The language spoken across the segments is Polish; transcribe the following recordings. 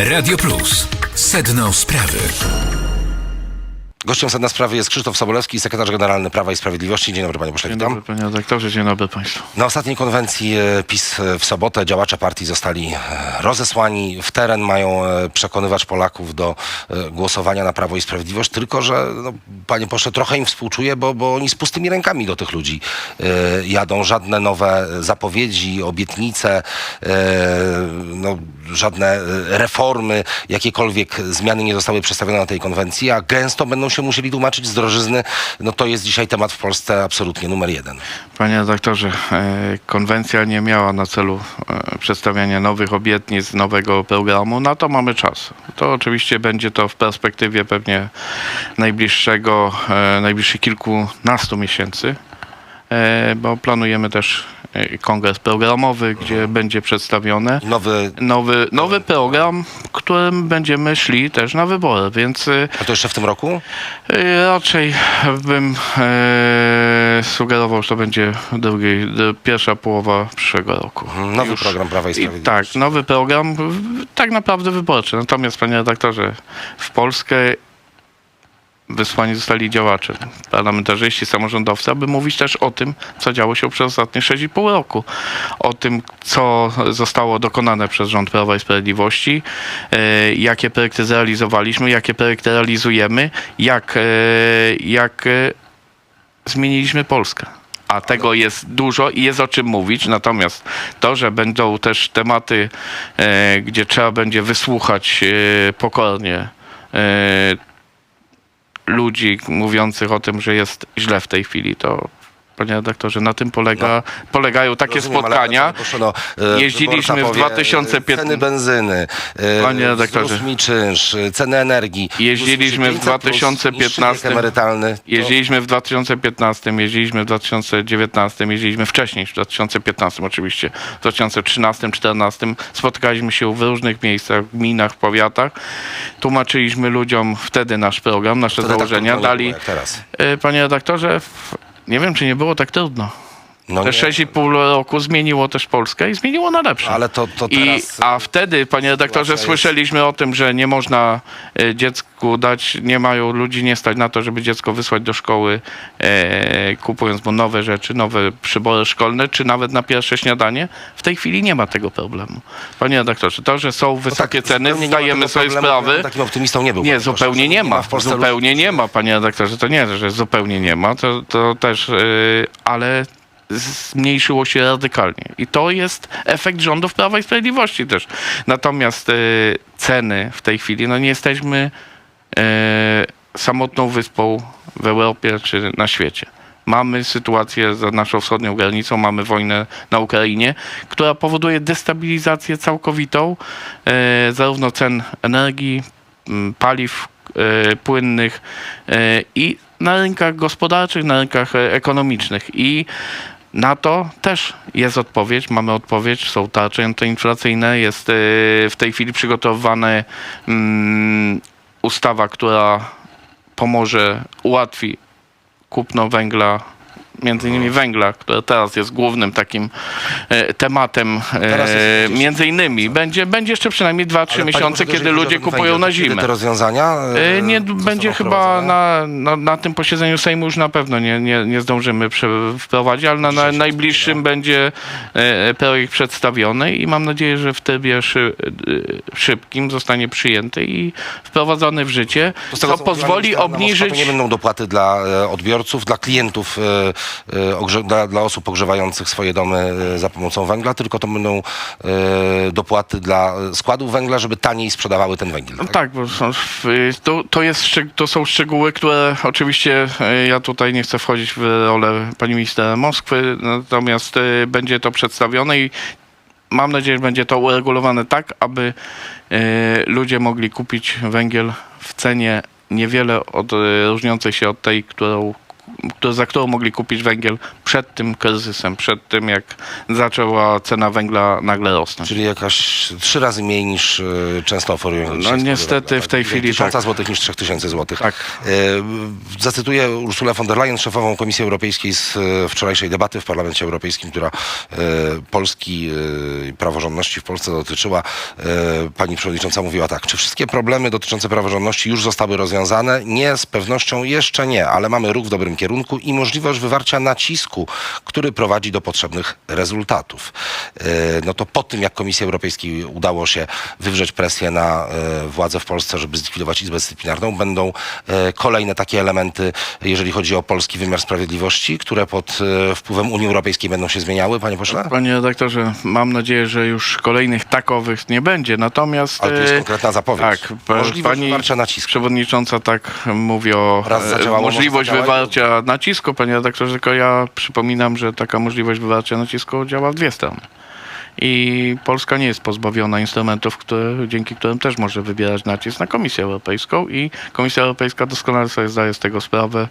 Radio Plus. Sedno sprawy. Gościem sedna sprawy jest Krzysztof Sobolewski, sekretarz generalny Prawa i Sprawiedliwości. Dzień dobry panie pośle, Dzień dobry panie redaktorze, dzień dobry państwu. Na ostatniej konwencji e, PiS e, w sobotę działacze partii zostali e, rozesłani w teren, mają przekonywać Polaków do głosowania na Prawo i Sprawiedliwość, tylko że, no, panie pośle, trochę im współczuję, bo, bo oni z pustymi rękami do tych ludzi jadą. Żadne nowe zapowiedzi, obietnice, no, żadne e, reformy, jakiekolwiek zmiany nie zostały przedstawione na tej konwencji, a gęsto będą się musieli tłumaczyć z drożyzny. No to jest dzisiaj temat w Polsce absolutnie numer jeden. Panie redaktorze, e, konwencja nie miała na celu e, przedstawiania nowych obietnic, nowego programu. Na to mamy czas. To oczywiście będzie to w perspektywie pewnie najbliższego, najbliższych kilkunastu miesięcy, bo planujemy też kongres programowy, gdzie będzie przedstawione Nowy nowy, nowy program, którym będziemy szli też na wybory, więc e, A to jeszcze w tym roku? E, Raczej bym e, sugerował, że to będzie drugiej, d- pierwsza połowa przyszłego roku. Nowy program Prawa i I, Sprawiedliwości. tak, nowy program, tak naprawdę wyborczy. Natomiast, panie redaktorze, w Polskę wysłani zostali działacze, parlamentarzyści, samorządowcy, aby mówić też o tym, co działo się przez ostatnie 6,5 roku. O tym, co zostało dokonane przez rząd Prawa i Sprawiedliwości, e, jakie projekty zrealizowaliśmy, jakie projekty realizujemy, jak, e, jak e, zmieniliśmy Polskę. A tego jest dużo i jest o czym mówić. Natomiast to, że będą też tematy, gdzie trzeba będzie wysłuchać pokornie ludzi mówiących o tym, że jest źle w tej chwili, to panie redaktorze, na tym polega, polegają takie Rozumiem, spotkania. proszę, no, e, Jeździliśmy w powie, 2015 Ceny benzyny, e, Panie redaktorze. mi czynsz, e, ceny energii. Jeździliśmy w Plus 500 plus, 2015 niższy wiek emerytalny. To- Jeździliśmy w 2015, jeździliśmy w 2019, jeździliśmy wcześniej, w 2015 oczywiście, w 2013, 2014. Spotykaliśmy się w różnych miejscach, w gminach, w powiatach. Tłumaczyliśmy ludziom wtedy nasz program, nasze Wtedy tak założenia. nie Dali, teraz. E, panie redaktorze, w- nie wiem, czy nie było tak trudno. No Te nie, 6,5 roku zmieniło też Polskę i zmieniło na lepsze. ale to, to I, teraz... a wtedy, panie redaktorze, jest- słyszeliśmy o tym, że nie można e, dziecku dać, nie mają ludzi nie stać na to, żeby dziecko wysłać do szkoły, e, kupując mu nowe rzeczy, nowe przybory szkolne, czy nawet na pierwsze śniadanie. W tej chwili nie ma tego problemu. Panie redaktorze, to, że są No wysokie tak, ceny, nie ma zdajemy sobie problemu, bym Takim optymistą nie był. Nie, zupełnie nie ma. w Polsce ludzi- Zupełnie nie ma, panie redaktorze. To nie, że zupełnie nie ma, to, to też, yy, ale zmniejszyło się radykalnie. I to jest efekt rządów Prawa i Sprawiedliwości też. Natomiast yy, ceny w tej chwili, no nie jesteśmy yy, samotną wyspą w Europie czy na świecie. Mamy sytuację za naszą wschodnią granicą, mamy wojnę na Ukrainie, która powoduje destabilizację całkowitą e, zarówno cen energii, paliw płynnych i na rynkach gospodarczych, na rynkach ekonomicznych. I na to też jest odpowiedź, mamy odpowiedź, są tarcze antyinflacyjne, jest e, w tej chwili przygotowana mm, ustawa, która pomoże, ułatwi kupno węgla, między innymi węgla, które teraz jest głównym takim e, tematem, Teraz e, gdzieś- między innymi. Będzie, będzie jeszcze przynajmniej 2-3 Ale, panie miesiące, kiedy ludzie kupują na zimę. Te rozwiązania E, Nie, będzie chyba wprowadzone? na, na, na tym posiedzeniu Sejmu już na pewno nie, nie, nie zdążymy prze- wprowadzić, ale na, na najbliższym będzie e, projekt przedstawiony i mam nadzieję, że w trybie szy, e, szybkim zostanie przyjęty i wprowadzony w życie, To z tego, co pozwoli mówiła minister Anna Moskwa, obniżyć... To nie będą dopłaty dla e, odbiorców, dla klientów, e, dla, dla osób ogrzewających swoje domy e, za pomocą węgla, tylko to będą e, dopłaty dla e, składów węgla, żeby taniej sprzedawały ten węgiel. No Tak? tak, bo to, to, jest, to są szczegóły, które oczywiście e, ja tutaj nie chcę wchodzić w rolę pani minister Moskwy, natomiast e, będzie to przedstawione i mam nadzieję, że będzie to uregulowane tak, aby e, ludzie mogli kupić węgiel w cenie niewiele od, e, różniącej się od tej, którą za którą mogli kupić węgiel przed tym kryzysem, przed tym jak zaczęła cena węgla nagle rosnąć. Czyli jakaś trzy razy mniej niż y, często oferują. No niestety składy w tej węgla, chwili Tysiąca tak. złotych niż trzech tysięcy złotych. Tak. E, Zacytuję Ursulę von der Leyen, szefową Komisji Europejskiej z e, wczorajszej debaty w Parlamencie Europejskim, która e, Polski e, i praworządności w Polsce dotyczyła. E, Pani przewodnicząca mówiła tak, czy wszystkie problemy dotyczące praworządności już zostały rozwiązane? Nie, z pewnością jeszcze nie, ale mamy ruch w dobrym kierunku i możliwość wywarcia nacisku, który prowadzi do potrzebnych rezultatów. E, No to po tym, jak Komisji Europejskiej udało się wywrzeć presję na e, władze w Polsce, żeby zlikwidować Izbę Dyscyplinarną, będą e, kolejne takie elementy, jeżeli chodzi o polski wymiar sprawiedliwości, które pod wpływem Unii Europejskiej będą się zmieniały, panie pośle? Panie redaktorze, mam nadzieję, że już kolejnych takowych nie będzie. Natomiast. Ale to jest konkretna zapowiedź. Tak, Możliwość pani wywarcia nacisku. przewodnicząca tak mówi o możliwość zadziałać. Wywarcia nacisku, panie redaktorze, tylko ja przypominam, że taka możliwość wywarcia nacisku działa w dwie strony. I Polska nie jest pozbawiona instrumentów, które, dzięki którym też może wybierać nacisk na Komisję Europejską i Komisja Europejska doskonale sobie zdaje z tego sprawę.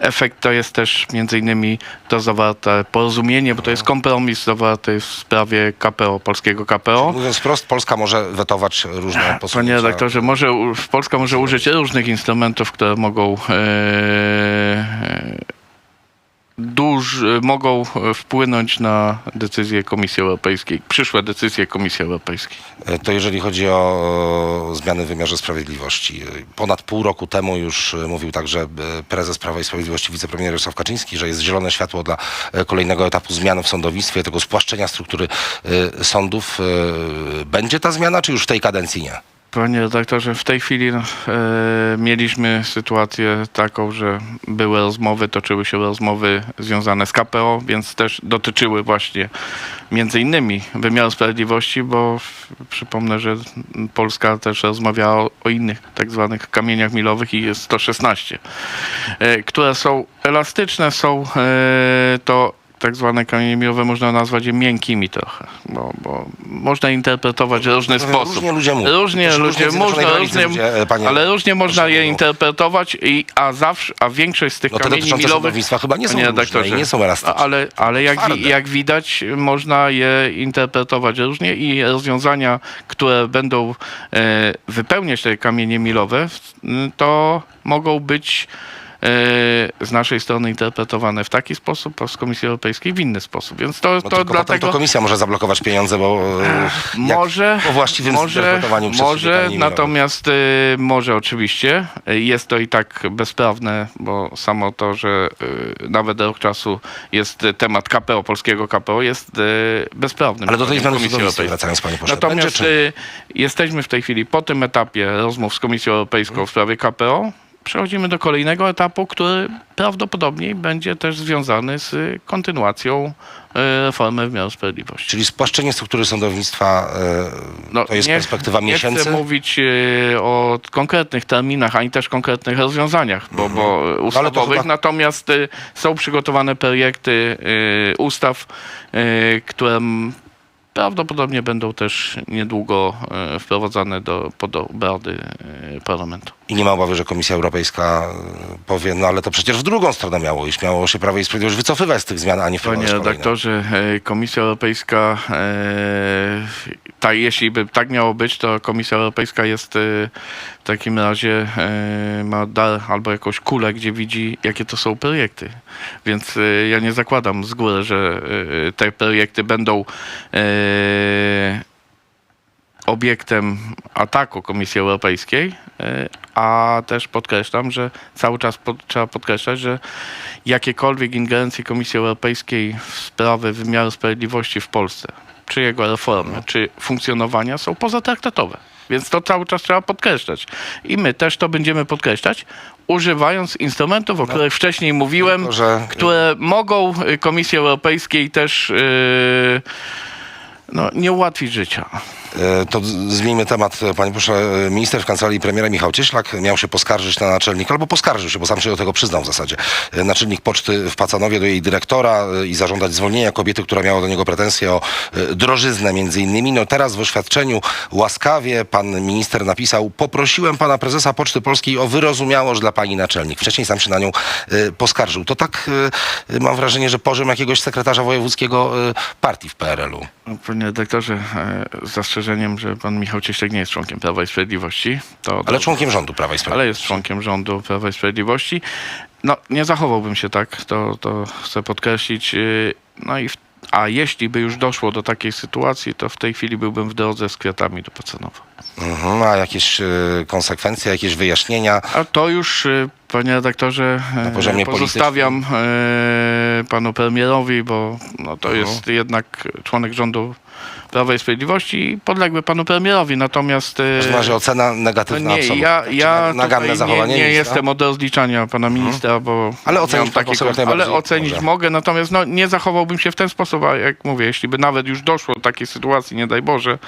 Efekt to jest też między innymi to zawarte porozumienie, bo to jest kompromis zawarty w sprawie KPO, polskiego KPO. Mówiąc wprost, Polska może wetować różne Panie posunięcia. redaktorze, może, Polska może użyć różnych instrumentów, które mogą e, mogą e, wpłynąć na decyzje Komisji Europejskiej, przyszłe decyzje Komisji Europejskiej. E, To jeżeli chodzi o zmiany w wymiarze sprawiedliwości. Ponad pół roku temu już e, mówił także prezes Prawa i Sprawiedliwości, wicepremier Jarosław Kaczyński, że jest zielone światło dla kolejnego etapu zmian w sądownictwie, tego spłaszczenia struktury sądów. Będzie ta zmiana, czy już w tej kadencji nie? Panie redaktorze, w tej chwili e, mieliśmy sytuację taką, że były rozmowy, toczyły się rozmowy związane z KPO, więc też dotyczyły właśnie między innymi wymiaru sprawiedliwości, bo przypomnę, że Polska też rozmawiała o, o innych tak zwanych kamieniach milowych i jest 116, e, które są elastyczne, są e, to tak zwane kamienie milowe można nazwać je miękkimi trochę, bo, bo można interpretować w różny Różnie sposób. ludzie mówią. Różnie, różnie Zjednoczonej można, różnie, ludzie, e, ale różnie można je interpretować, i, a zawsze, a większość z tych No kamieni milowych... chyba nie są Panie różne redaktorze, i nie są elastyczne. Ale, ale jak, Twarde. jak widać, można je interpretować różnie i rozwiązania, które będą e, wypełniać te kamienie milowe, to mogą być z naszej strony interpretowane w taki sposób, a z Komisji Europejskiej w inny sposób. Więc to, No to tylko dlatego... to komisja może zablokować pieniądze, bo e, Może, po właściwym może, zinterpretowaniu przez może natomiast y, może oczywiście. Jest to i tak bezprawne, bo samo to, że y, nawet rok czasu jest temat KPO, polskiego KPO, jest y, bezprawnym. Ale do tej zmiany Komisji wracając, panie pośle. Natomiast y, jesteśmy w tej chwili po tym etapie rozmów z Komisją Europejską w sprawie KPO. Przechodzimy do kolejnego etapu, który prawdopodobnie będzie też związany z kontynuacją y, reformy wymiaru sprawiedliwości. Czyli spłaszczenie struktury sądownictwa e, to jest perspektywa nie miesięcy? chcę mówić e, o konkretnych terminach, ani też konkretnych rozwiązaniach, bo, bo Mhm. No ustawowych, natomiast e, są przygotowane projekty e, ustaw, e, które prawdopodobnie będą też niedługo e, wprowadzane do, pod obrady e, parlamentu. I nie ma obawy, że Komisja Europejska e, powie, no ale to przecież w drugą stronę miało iść. Miało się Prawo i Sprawiedliwość wycofywać z tych zmian, a nie Panie wprowadzać kolejne. redaktorze, Komisja Europejska, e, ta, jeśli by tak miało być, to Komisja Europejska jest e, w takim razie, e, ma dar albo jakąś kulę, gdzie widzi, jakie to są projekty. Więc e, ja nie zakładam z góry, że te projekty będą obiektem ataku Komisji Europejskiej, a też podkreślam, że cały czas trzeba podkreślać, że jakiekolwiek ingerencje Komisji Europejskiej w sprawy wymiaru sprawiedliwości w Polsce, czy jego reformy, czy funkcjonowania są pozatraktatowe. Więc to cały czas trzeba podkreślać. I my też to będziemy podkreślać, używając instrumentów, o których wcześniej mówiłem, tylko, że- które mogą y, Komisji Europejskiej też yy, no, nie ułatwić życia. E, To zmieńmy temat, panie proszę. E, Minister w kancelarii premiera Michał Cieślak miał się poskarżyć na naczelnika, albo poskarżył się, bo sam się do tego przyznał w zasadzie. E, Naczelnik poczty w Pacanowie do jej dyrektora i zażądać zwolnienia kobiety, która miała do niego pretensje o drożyznę między innymi. No teraz w oświadczeniu łaskawie pan minister napisał, poprosiłem pana prezesa Poczty Polskiej o wyrozumiałość dla pani naczelnik. Wcześniej sam się na nią poskarżył. To tak mam wrażenie, że poziom jakiegoś sekretarza wojewódzkiego partii w PRL-u. Panie redaktorze, e, z zastrzeżeniem, że pan Michał Cieślak nie jest członkiem Prawa i Sprawiedliwości. To, Ale to, członkiem rządu Prawa i ale Sprawiedliwości. jest członkiem rządu Prawa i Sprawiedliwości. No, nie zachowałbym się tak, to, to chcę podkreślić. Yy, No i w, a jeśli by już doszło do takiej sytuacji, to w tej chwili byłbym w drodze z kwiatami do Pacanowa. Mhm, a jakieś e, konsekwencje, jakieś wyjaśnienia? A to już, y, panie redaktorze, y, pozostawiam y, panu premierowi, bo no, to Mhm. jest jednak członek rządu Prawa i Sprawiedliwości i podległy panu premierowi. Natomiast y, każdym razie ocena negatywna nie, absolutnie. ja, Czy ja zachowanie nie, nie jestem od rozliczania pana ministra, bo Ale ocenić poseł jak ale ocenić może. mogę, natomiast no, nie zachowałbym się w ten sposób, a jak mówię, jeśli by nawet już doszło do takiej sytuacji, nie daj Boże,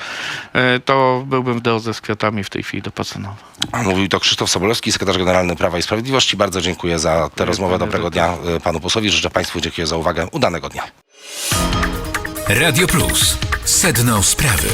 y, to byłbym w drodze z kwiatami w tej chwili do Pacanowa. Mówił to Krzysztof Sobolewski, sekretarz generalny Prawa i Sprawiedliwości. Bardzo dziękuję za tę rozmowę. Dobrego dnia e, panu posłowi. Życzę państwu dziękuję za uwagę. Udanego dnia. Radio Plus. Sedno sprawy.